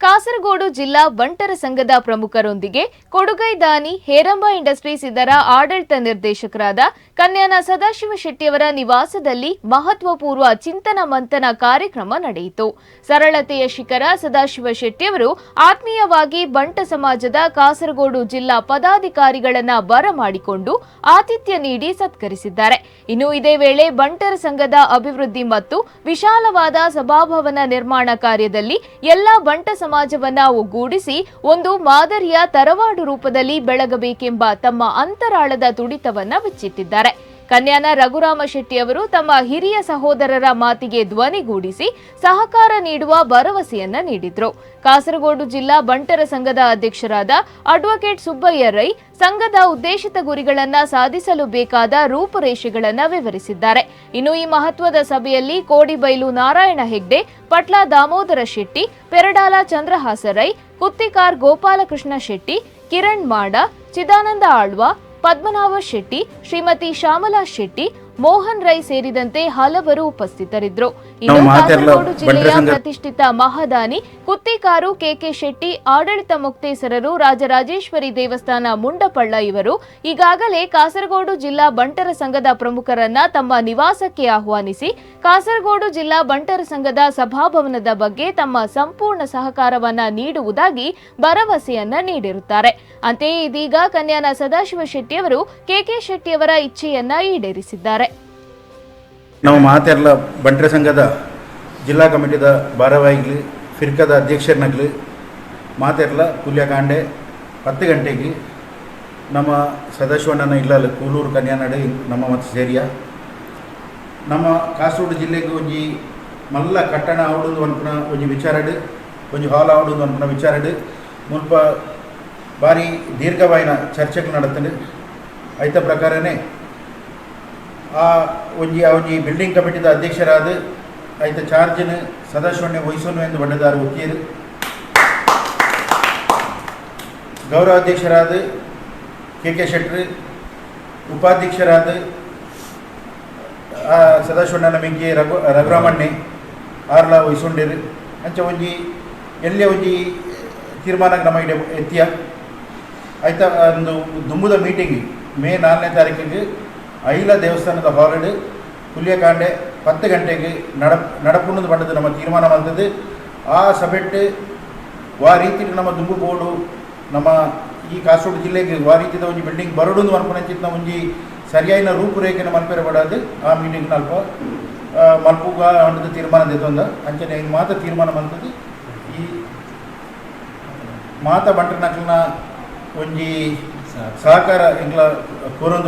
ಕಾಸರಗೋಡು ಜಿಲ್ಲಾ ಬಂಟರ ಸಂಘದ ಪ್ರಮುಖರೊಂದಿಗೆ ಕೊಡುಗೈ ದಾನಿ ಹೇರಂಬ ಇಂಡಸ್ಟ್ರೀಸ್ ಇದರ ಆಡಳಿತ ನಿರ್ದೇಶಕರಾದ ಕನ್ಯಾನ ಸದಾಶಿವ ಶೆಟ್ಟಿಯವರ ನಿವಾಸದಲ್ಲಿ ಮಹತ್ವಪೂರ್ವ ಚಿಂತನ ಮಂಥನ ಕಾರ್ಯಕ್ರಮ ನಡೆಯಿತು. ಸರಳತೆಯ ಶಿಖರ ಸದಾಶಿವ ಶೆಟ್ಟಿಯವರು ಆತ್ಮೀಯವಾಗಿ ಬಂಟ ಸಮಾಜದ ಕಾಸರಗೋಡು ಜಿಲ್ಲಾ ಪದಾಧಿಕಾರಿಗಳನ್ನ ಬರಮಾಡಿಕೊಂಡು ಆತಿಥ್ಯ ನೀಡಿ ಸತ್ಕರಿಸಿದ್ದಾರೆ. ಇನ್ನು ಇದೇ ವೇಳೆ ಬಂಟರ ಸಂಘದ ಅಭಿವೃದ್ಧಿ ಮತ್ತು ವಿಶಾಲವಾದ ಸಭಾಭವನ ನಿರ್ಮಾಣ ಕಾರ್ಯದಲ್ಲಿ ಎಲ್ಲಾ ಬಂಟ ಸಮಾಜವನ್ನ ಒಗ್ಗೂಡಿಸಿ ಒಂದು ಮಾದರಿಯ ತರವಾಡು ರೂಪದಲ್ಲಿ ಬೆಳಗಬೇಕೆಂಬ ತಮ್ಮ ಅಂತರಾಳದ ತುಡಿತವನ್ನ ಬಿಚ್ಚಿಟ್ಟಿದ್ದಾರೆ. ಕನ್ಯಾನ ರಘುರಾಮ ಶೆಟ್ಟಿಯವರು ತಮ್ಮ ಹಿರಿಯ ಸಹೋದರರ ಮಾತಿಗೆ ಧ್ವನಿಗೂಡಿಸಿ ಸಹಕಾರ ನೀಡುವ ಭರವಸೆಯನ್ನ ನೀಡಿದ್ರು. ಕಾಸರಗೋಡು ಜಿಲ್ಲಾ ಬಂಟರ ಸಂಘದ ಅಧ್ಯಕ್ಷರಾದ ಅಡ್ವೊಕೇಟ್ ಸುಬ್ಬಯ್ಯ ರೈ ಸಂಘದ ಉದ್ದೇಶಿತ ಗುರಿಗಳನ್ನ ಸಾಧಿಸಲು ಬೇಕಾದ ರೂಪುರೇಷೆಗಳನ್ನ ವಿವರಿಸಿದ್ದಾರೆ. ಇನ್ನು ಈ ಮಹತ್ವದ ಸಭೆಯಲ್ಲಿ ಕೋಡಿಬೈಲು ನಾರಾಯಣ ಹೆಗ್ಡೆ, ಪಟ್ಲ ದಾಮೋದರ ಶೆಟ್ಟಿ, ಪೆರಡಾಲ ಚಂದ್ರಹಾಸ ರೈ, ಕುತ್ತಿಕಾರ್ ಗೋಪಾಲಕೃಷ್ಣ ಶೆಟ್ಟಿ, ಕಿರಣ್ ಮಾಡ, ಚಿದಾನಂದ ಆಳ್ವ ಪದ್ಮನಾಭ ಶೆಟ್ಟಿ ಶ್ರೀಮತಿ ಶ್ಯಾಮಲಾ ಶೆಟ್ಟಿ ಮೋಹನ್ ರೈ ಸೇರಿದಂತೆ ಹಲವರು ಉಪಸ್ಥಿತರಿದ್ದರು. ಇನ್ನು ಕಾಸರಗೋಡು ಜಿಲ್ಲೆಯ ಪ್ರತಿಷ್ಠಿತ ಮಹದಾನಿ ಕುತ್ತಿಕಾರು ಕೆಕೆ ಶೆಟ್ಟಿ ಆಡಳಿತ ಮುಕ್ತೇಸರರು ರಾಜರಾಜೇಶ್ವರಿ ದೇವಸ್ಥಾನ ಮುಂಡಪಳ್ಳ ಇವರು. ಈಗಾಗಲೇ ಕಾಸರಗೋಡು ಜಿಲ್ಲಾ ಬಂಟರ ಸಂಘದ ಪ್ರಮುಖರನ್ನ ತಮ್ಮ ನಿವಾಸಕ್ಕೆ ಆಹ್ವಾನಿಸಿ ಕಾಸರಗೋಡು ಜಿಲ್ಲಾ ಬಂಟರ ಸಂಘದ ಸಭಾಭವನದ ಬಗ್ಗೆ ತಮ್ಮ ಸಂಪೂರ್ಣ ಸಹಕಾರವನ್ನ ನೀಡುವುದಾಗಿ ಭರವಸೆಯನ್ನ ನೀಡಿರುತ್ತಾರೆ. ಅಂತೆಯೇ ಇದೀಗ ಕನ್ಯಾನ ಸದಾಶಿವ ಶೆಟ್ಟಿಯವರು ಕೆಕೆ ಶೆಟ್ಟಿಯವರ ಇಚ್ಛೆಯನ್ನ ಈಡೇರಿಸಿದ್ದಾರೆ. ನಾವು ಮಾತೆಲ್ಲ ಬಂಟ್ರೆ ಸಂಘದ ಜಿಲ್ಲಾ ಕಮಿಟಿದ ಭಾರವಾಹಿಗಳು ಫಿರ್ಕದ ಅಧ್ಯಕ್ಷರನ್ನಾಗಲಿ ಮಾತೆರ್ಲ ಕುಲ್ಯಕಾಂಡೆ ಹತ್ತು ಗಂಟೆಗೆ ನಮ್ಮ ಸದಾಶಿವಣ್ಣನ ಇಲ್ಲಲ್ಲ ಕೂಲೂರು, ಕನ್ಯಾನಾಡು ನಮ್ಮ ಮತ್ತು ಸೇರಿಯ. ನಮ್ಮ ಕಾಸರಗೋಡು ಜಿಲ್ಲೆಗೆ ಒಂಜಿ ಮಲ್ಲ ಕಟ್ಟಣ ಆವಡುದು ಅನ್ಪುನ ಒಂಜಿ ವಿಚಾರಡು ಒಂಜಿ ಹಾಲ್ ಆವಡುದು ಅನ್ಪುನ ವಿಚಾರಡು ಮುಲ್ಪ ಭಾರಿ ದೀರ್ಘವಾಯಿನ ಚರ್ಚೆಗಳು ನಡತಂಡು ಐತ ಪ್ರಕಾರನೇ ಆ, ಒಂಜಿ ಒಂಜಿ ಬಿಲ್ಡಿಂಗ್ ಕಮಿಟಿದ ಅಧ್ಯಕ್ಷರಾದ ಐತ ಚಾರ್ಜನ್ ಸದಾಶಿವಣ್ಣ ವಹಿಸೋನು ಎಂದು ಬಣ್ಣದಾರು ಒತ್ತಿಯರು ಗೌರವಾಧ್ಯಕ್ಷರಾದ ಕೆ ಕೆ ಶೆಟ್ರು, ಉಪಾಧ್ಯಕ್ಷರಾದ, ಆ ಸದಾಶಿವಣ್ಣನ ಮಿಂಗಿ ರಘು ರಘುರಾಮಣ್ಣೆ, ಆರ್ಲ ವಹಿಸೊಂಡಿರು ಅಂಚ ಒಂಜಿ ಎಲ್ಲೇ ಒಂಜಿ ತೀರ್ಮಾನ ನಮ್ಮ ಎತ್ತಿಯ? ಆಯ್ತಾ ಒಂದು ದುಂಬುದ ಮೀಟಿಂಗ್ ಮೇ ನಾಲ್ಕನೇ ತಾರೀಕಿಗೆ ಐಲ ದೇವಸ್ಥಾನದ ಹಾಲ್ಡ್ ಹುಲಿಯಕಾಂಡೆ ಹತ್ತು ಗಂಟೆಗೆ ನಡಪ್ ನಡಪುಣ್ಣದು ಬಂದದ್ದು ನಮ್ಮ ತೀರ್ಮಾನ ಬಂದದ್ದು. ಆ ಸಭೆಟ್ಟು ವಾ ರೀತಿ ನಮ್ಮ ದುಂಬು ಬೋರ್ಡು ನಮ್ಮ ಈ ಕಾಸರಗೋಡು ಜಿಲ್ಲೆಗೆ ವಾ ರೀತಿದ ಒಂಜಿ ಬಿಲ್ಡಿಂಗ್ ಬರಡುಂದು ಅನ್ಪುನಂಚಿತ್ತ ಒಂಜಿ ಸರಿಯಾಯಿನ ರೂಪುರೇಖೆನ ಮಲ್ಪೆರೆ ಬಡಾದು. ಆ ಮೀಟಿಂಗ್ ಅಲ್ಪ ಮಲ್ಪುಗ ಅಂಡದ ತೀರ್ಮಾನ ದೆತ್ತೊಂದ. ಅಂಚನೆ ಇದು ಮಾತ ತೀರ್ಮಾನ ಬಂದದ್ದು. ಈ ಮಾತ ಬಂಟನಕ್ಲನ ಒಂಜಿ ಸಹಕಾರ ಎಂಗ್ಲ ಕೋರೊಂದು